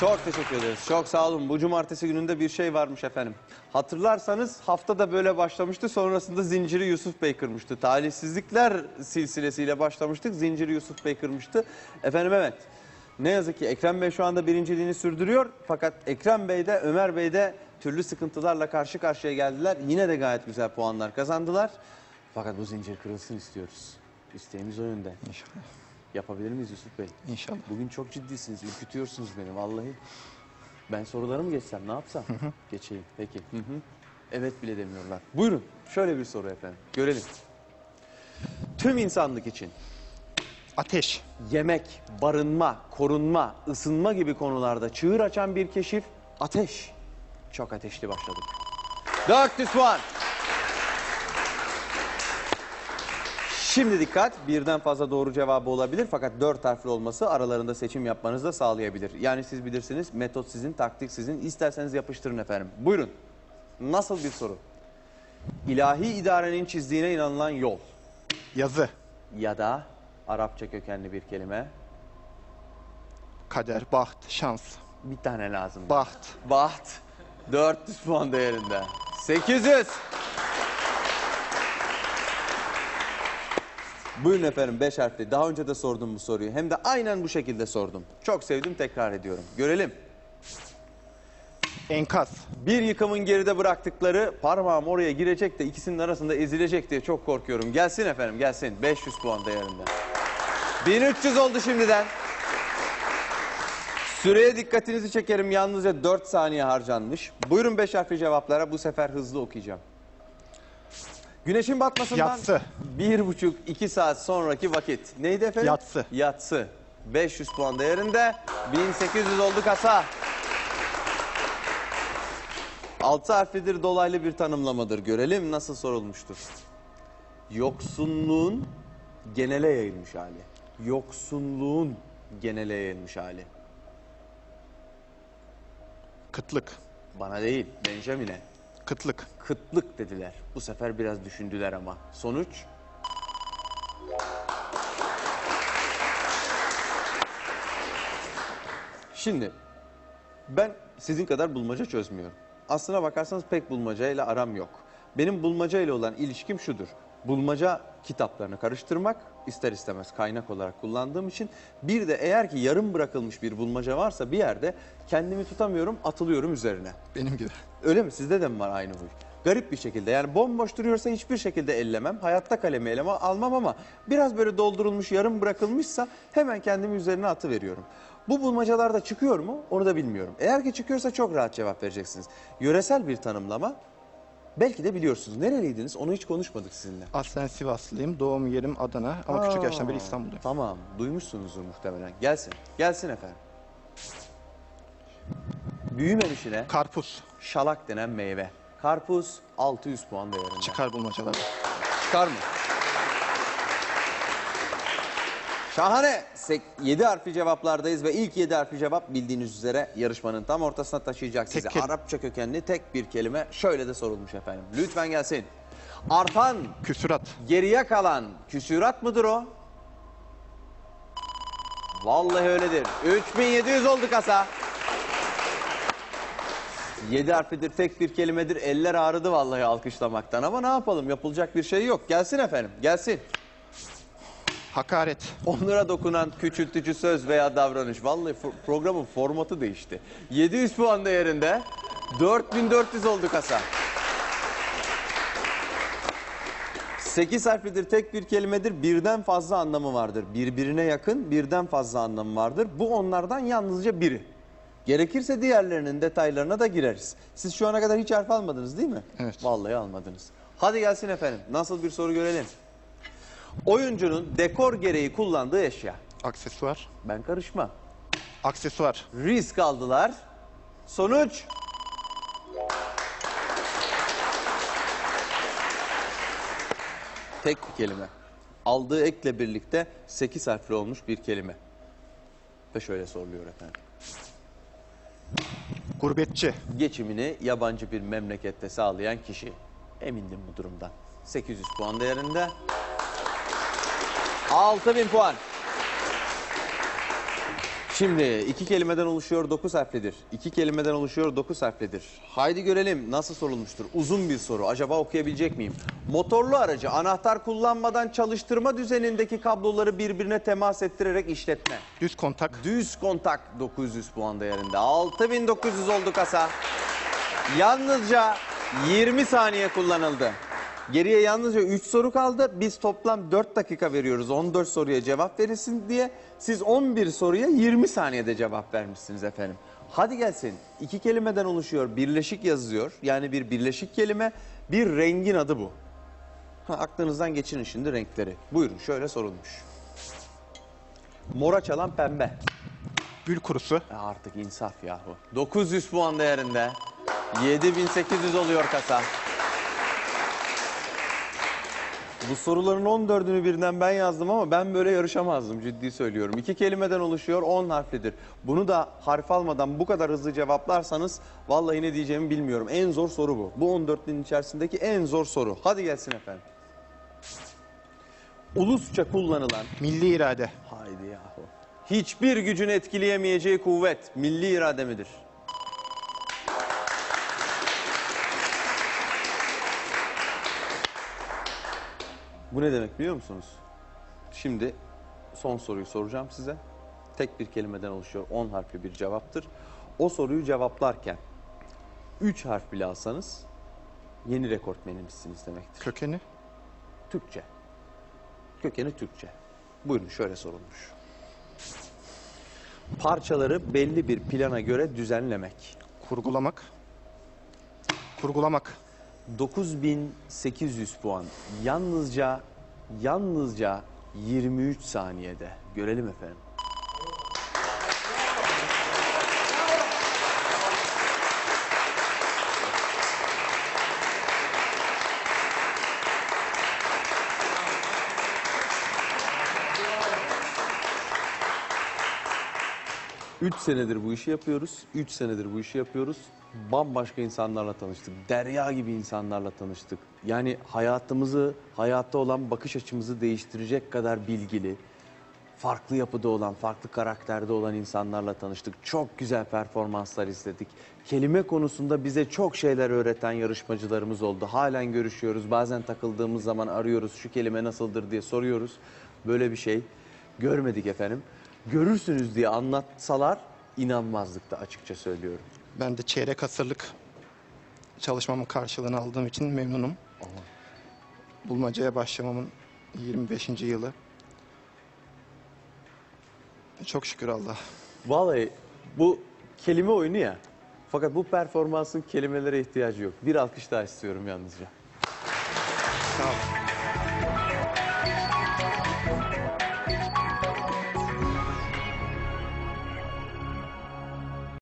Çok teşekkür ederiz. Çok sağ olun. Bu cumartesi gününde bir şey varmış efendim. Hatırlarsanız haftada böyle başlamıştı. Sonrasında Zinciri Yusuf Bey kırmıştı. Talihsizlikler silsilesiyle başlamıştık. Zinciri Yusuf Bey kırmıştı. Efendim evet. Ne yazık ki Ekrem Bey şu anda birinciliğini sürdürüyor. Fakat Ekrem Bey de Ömer Bey de türlü sıkıntılarla karşı karşıya geldiler. Yine de gayet güzel puanlar kazandılar. Fakat bu zincir kırılsın istiyoruz. İsteğimiz o yönde. İnşallah. Yapabilir miyiz Yusuf Bey? İnşallah. Bugün çok ciddisiniz, ürkütüyorsunuz beni vallahi. Ben soruları mı geçsem, ne yapsam? Geçeyim, peki. Hı hı. Evet bile demiyorlar. Buyurun, şöyle bir soru efendim, görelim. Tüm insanlık için Ateş. yemek, barınma, korunma, ısınma gibi konularda çığır açan bir keşif ateş. Çok ateşli başladık. 400 puan. Şimdi dikkat, birden fazla doğru cevabı olabilir fakat dört harfli olması aralarında seçim yapmanızı da sağlayabilir. Yani siz bilirsiniz, metot sizin, taktik sizin. İsterseniz yapıştırın efendim. Buyurun. Nasıl bir soru? İlahi idarenin çizdiğine inanılan yol Yazı. ya da Arapça kökenli bir kelime. Kader. Baht. Şans. Bir tane lazım. Baht. Baht 400 puan değerinde. 800. Buyurun efendim 5 harfli. Daha önce de sordum bu soruyu. Hem de aynen bu şekilde sordum. Çok sevdim tekrar ediyorum. Görelim. Enkaz. Bir yıkımın geride bıraktıkları parmağım oraya girecek de ikisinin arasında ezilecek diye çok korkuyorum. Gelsin efendim gelsin. 500 puan değerinde. 1300 oldu şimdiden. Süreye dikkatinizi çekerim. Yalnızca 4 saniye harcanmış. Buyurun 5 harfli cevaplara. Bu sefer hızlı okuyacağım. Güneşin batmasından Yatsı. bir buçuk iki saat sonraki vakit. Neydi efendim? Yatsı. Yatsı. 500 puan değerinde. 1800 oldu kasa. Altı harflidir dolaylı bir tanımlamadır. Görelim nasıl sorulmuştur. Yoksunluğun genele yayılmış hali. Yoksunluğun genele yayılmış hali. Kıtlık. Bana değil, Benjamin'e. Kıtlık. Kıtlık dediler. Bu sefer biraz düşündüler ama. Sonuç? Şimdi ben sizin kadar bulmaca çözmüyorum. Aslına bakarsanız pek bulmacayla aram yok. Benim bulmaca ile olan ilişkim şudur. Bulmaca kitaplarını karıştırmak ister istemez kaynak olarak kullandığım için bir de eğer ki yarım bırakılmış bir bulmaca varsa bir yerde kendimi tutamıyorum atılıyorum üzerine. Benim gibi. Öyle mi? Sizde de mi var aynı huy? Garip bir şekilde yani bomboş duruyorsa hiçbir şekilde ellemem. Hayatta kalemi eleme almam ama biraz böyle doldurulmuş yarım bırakılmışsa hemen kendimi üzerine atı veriyorum. Bu bulmacalarda çıkıyor mu? Onu da bilmiyorum. Eğer ki çıkıyorsa çok rahat cevap vereceksiniz. Yöresel bir tanımlama belki de biliyorsunuz. Nereliydiniz? Onu hiç konuşmadık sizinle. Aslen Sivaslıyım. Doğum yerim Adana ama küçük yaştan beri İstanbul'dayım. Tamam. Duymuşsunuzdur muhtemelen. Gelsin. Gelsin efendim. Büyümemişine Karpuz. şalak denen meyve. Karpuz 600 puan değerinde. Çıkar bulmacaları. Çıkar mı? Şahane. 7 harfli cevaplardayız ve ilk 7 harfli cevap bildiğiniz üzere yarışmanın tam ortasına taşıyacak sizi. kelime. Arapça kökenli tek bir kelime şöyle de sorulmuş efendim. Lütfen gelsin. Artan, Küsurat. geriye kalan küsürat mıdır o? Vallahi öyledir. 3700 oldu kasa. 7 harflidir, tek bir kelimedir. Eller ağrıdı vallahi alkışlamaktan ama ne yapalım yapılacak bir şey yok. Gelsin efendim, gelsin. Hakaret. Onlara dokunan küçültücü söz veya davranış. Vallahi programın formatı değişti. 700 puan değerinde 4400 oldu kasa. 8 harflidir, tek bir kelimedir, birden fazla anlamı vardır. Birbirine yakın, birden fazla anlamı vardır. Bu onlardan yalnızca biri. Gerekirse diğerlerinin detaylarına da gireriz. Siz şu ana kadar hiç harf almadınız değil mi? Evet. Vallahi almadınız. Hadi gelsin efendim. Nasıl bir soru görelim. Oyuncunun dekor gereği kullandığı eşya. Aksesuar. Ben karışma. Aksesuar. Risk aldılar. Sonuç? Tek bir kelime. Aldığı ekle birlikte 8 harfli olmuş bir kelime. Ve şöyle soruluyor efendim. Gurbetçi. Geçimini yabancı bir memlekette sağlayan kişi. Emindim bu durumdan. 800 puan değerinde. 6000 puan. Şimdi iki kelimeden oluşuyor dokuz harflidir. İki kelimeden oluşuyor dokuz harflidir. Haydi görelim nasıl sorulmuştur. Uzun bir soru. Acaba okuyabilecek miyim? Motorlu aracı anahtar kullanmadan çalıştırma düzenindeki kabloları birbirine temas ettirerek işletme. Düz kontak. Düz kontak 900 puan değerinde. 6900 oldu kasa. Yalnızca 20 saniye kullanıldı. Geriye yalnızca 3 soru kaldı. Biz toplam 4 dakika veriyoruz 14 soruya cevap verilsin diye. Siz 11 soruya 20 saniyede cevap vermişsiniz efendim. Hadi gelsin. İki kelimeden oluşuyor. Birleşik yazıyor. Yani bir birleşik kelime. Bir rengin adı bu. Ha, aklınızdan geçirin şimdi renkleri. Buyurun şöyle sorulmuş. Mora çalan pembe. Gül kurusu. Ya artık insaf yahu. 900 puan değerinde. 7800 oluyor kasa. Bu soruların 14'ünü birden ben yazdım ama ben böyle yarışamazdım ciddi söylüyorum. İki kelimeden oluşuyor 10 harflidir. Bunu da harf almadan bu kadar hızlı cevaplarsanız vallahi ne diyeceğimi bilmiyorum. En zor soru bu. Bu 14'ün içerisindeki en zor soru. Hadi gelsin efendim. Ulusça kullanılan Milli irade. Haydi yahu. Hiçbir gücün etkileyemeyeceği kuvvet milli irade midir? Bu ne demek biliyor musunuz? Şimdi son soruyu soracağım size. Tek bir kelimeden oluşuyor. 10 harfli bir cevaptır. O soruyu cevaplarken 3 harf bile alsanız yeni rekortmenimizsiniz demektir. Kökeni. Türkçe. Kökeni Türkçe. Buyurun şöyle sorulmuş. Parçaları belli bir plana göre düzenlemek. Kurgulamak. Kurgulamak. 9800 puan. Yalnızca yalnızca 23 saniyede. Görelim efendim. Üç senedir bu işi yapıyoruz. Üç senedir bu işi yapıyoruz. Bambaşka insanlarla tanıştık. Derya gibi insanlarla tanıştık. Yani hayatımızı, hayatta olan bakış açımızı değiştirecek kadar bilgili, farklı yapıda olan, farklı karakterde olan insanlarla tanıştık. Çok güzel performanslar izledik. Kelime konusunda bize çok şeyler öğreten yarışmacılarımız oldu. Halen görüşüyoruz. Bazen takıldığımız zaman arıyoruz. Şu kelime nasıldır diye soruyoruz. Böyle bir şey görmedik efendim. Görürsünüz diye anlatsalar inanmazdık açıkça söylüyorum. Ben de çeyrek asırlık çalışmamın karşılığını aldığım için memnunum. Bulmacaya başlamamın 25. yılı. Çok şükür Allah. Vallahi bu kelime oyunu ya. Fakat bu performansın kelimelere ihtiyacı yok. Bir alkış daha istiyorum yalnızca. Sağ olun.